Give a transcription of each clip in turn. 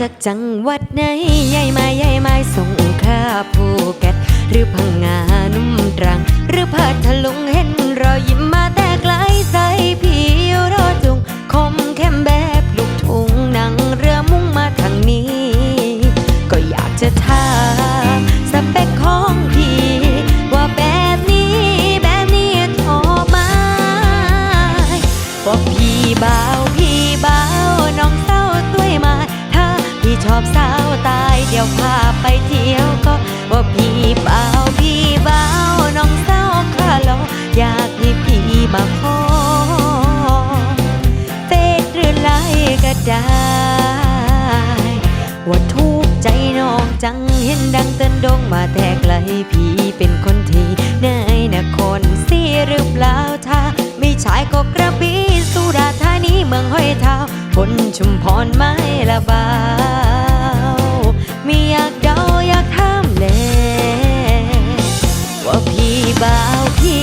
จากจังหวัดไหนใหญ่มาใหญ่มาส่งขลาภูเก็ตหรือพังงานุ่มตรัง หรือพัทลุงเห็นรอยยิ้มมาแต่ไกลใส่พี่รอจุง คมเข้มแบบลูกทุ่งหนังเรือมุ่งมาทางนี้ ก็อยากจะถามสเปคของพี่ ว่าแบบนี้แบบนี้ชอบไหมว่าพี่บ่าว ชอบสาวตาย เดี๋ยวพาไปเที่ยวก็ว่าพี่บ่าพี่บ่าน้องเศร้าข้าเราอยากให้พี่มาขอเฟซหรือไลน์ก็ได้ ว่าทุกใจน้องจังเห็นดังเตือนดงมาแต่ไกลพี่เป็นคนที่ในนครซีหรือเปล่าถ้าไม่ใช่ก็กระบี่สุราธานีเมืองห้อยเท้าพนชุมพรไม่ละบา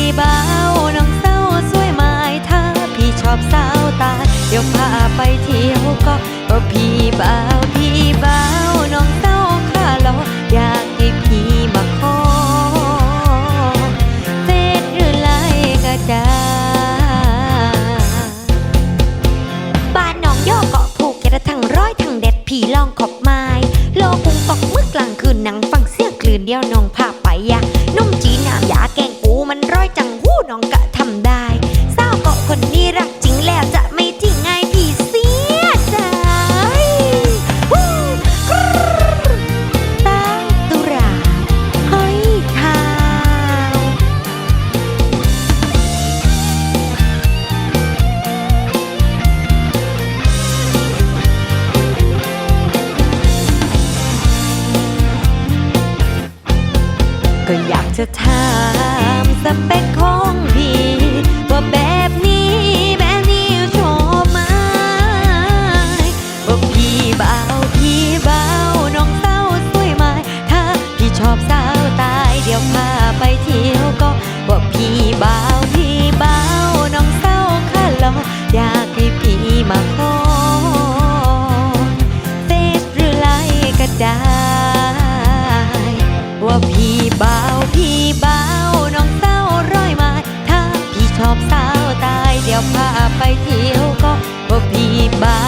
าวพี่บ่าวน้องเศร้าสวยไหมถ้าพี่ชอบสาวตายเดี๋ยวพาไปเที่ยวก็ว่าพี่บ่าวพี่บ่าวน้องเศร้าข้าเราอยากให้พี่มาขอเฟซหรือไลก็ได้บ้านน้องย่อเกาะผูกกระทั้งร้อยทั้งเด็ดผีลองขอบไม้โลกุงตกเมื่อกลางคืนหนังฟังเสียงคลื่นเดียวน้อง น้องกะ ก็อยากจะถามสเปคของพี่ว่าแบบนี้แบบนี้ชอบไหมว่าพี่เบาพี่เบาน้องเศร้าสวยไหมถ้าพี่ชอบสาวตายเดี๋ยวพาไปเที่ยวก็ว่าพี่เบาพี่เบาน้องเศร้าข้าเราอยากให้พี่มาขอ ว่าพี่เบาพี่เบาน้องเต้าร้อยไมาถ้าพี่ชอบสาวตาย เดี๋ยวพาไปเที่ยวก็ว่าพี่เบา